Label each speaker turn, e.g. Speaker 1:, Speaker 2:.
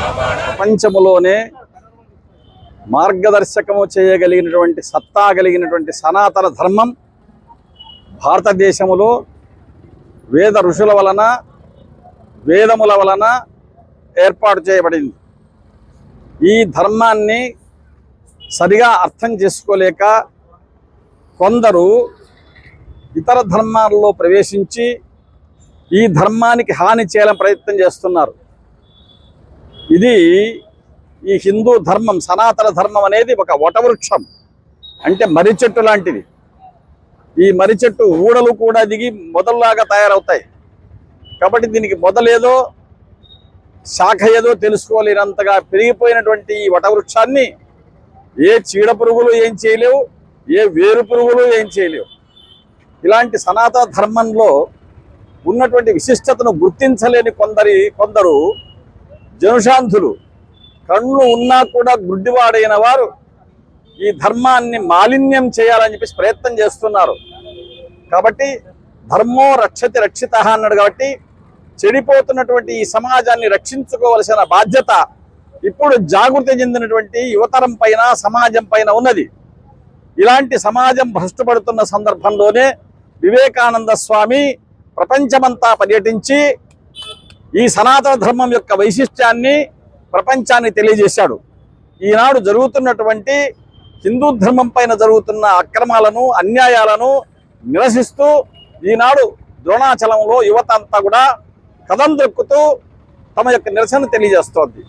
Speaker 1: ప్రపంచములోనే మార్గదర్శకము చేయగలిగినటువంటి సత్తా కలిగినటువంటి సనాతన ధర్మం భారతదేశములో వేద ఋషుల వలన వేదముల వలన ఏర్పాటు చేయబడింది. ఈ ధర్మాన్ని సరిగా అర్థం చేసుకోలేక కొందరు ఇతర ధర్మాల్లో ప్రవేశించి ఈ ధర్మానికి హాని చేయాలని ప్రయత్నం చేస్తున్నారు. ఇది ఈ హిందూ ధర్మం సనాతన ధర్మం అనేది ఒక వటవృక్షం. అంటే మర్రి చెట్టు లాంటిది. ఈ మర్రి చెట్టు ఊడలు కూడా దిగి మొదల్లాగా తయారవుతాయి. కాబట్టి దీనికి మొదలేదో శాఖ ఏదో తెలుసుకోలేనంతగా పెరిగిపోయినటువంటి ఈ వటవృక్షాన్ని ఏ చీడ పురుగులు ఏం చేయలేవు ఏ వేరు పురుగులు ఏం చేయలేవు. ఇలాంటి సనాతన ధర్మంలో ఉన్నటువంటి విశిష్టతను గుర్తించలేని కొందరి కొందరు జనుశాంతులు. కళ్ళు ఉన్నా కూడా గుడ్డివాడైన వారు ఈ ధర్మాన్ని మాలిన్యం చేయాలని చెప్పేసి ప్రయత్నం చేస్తున్నారు. కాబట్టి ధర్మో రక్షతి రక్షిత అన్నాడు కాబట్టి చెడిపోతున్నటువంటి ఈ సమాజాన్ని రక్షించుకోవలసిన బాధ్యత ఇప్పుడు జాగృతి చెందినటువంటి యువతరం పైన సమాజం పైన ఉన్నది. ఇలాంటి సమాజం భ్రష్టపడుతున్న సందర్భంలోనే వివేకానంద స్వామి ప్రపంచమంతా పర్యటించి ఈ సనాతన ధర్మం యొక్క వైశిష్ట్యాన్ని ప్రపంచాన్ని తెలియజేశాడు. ఈనాడు జరుగుతున్నటువంటి హిందూ ధర్మం పైన జరుగుతున్న అక్రమాలను అన్యాయాలను నిరసిస్తూ ఈనాడు ద్రోణాచలంలో యువత అంతా కూడా కథం దొక్కుతూ తమ యొక్క నిరసన తెలియజేస్తోంది.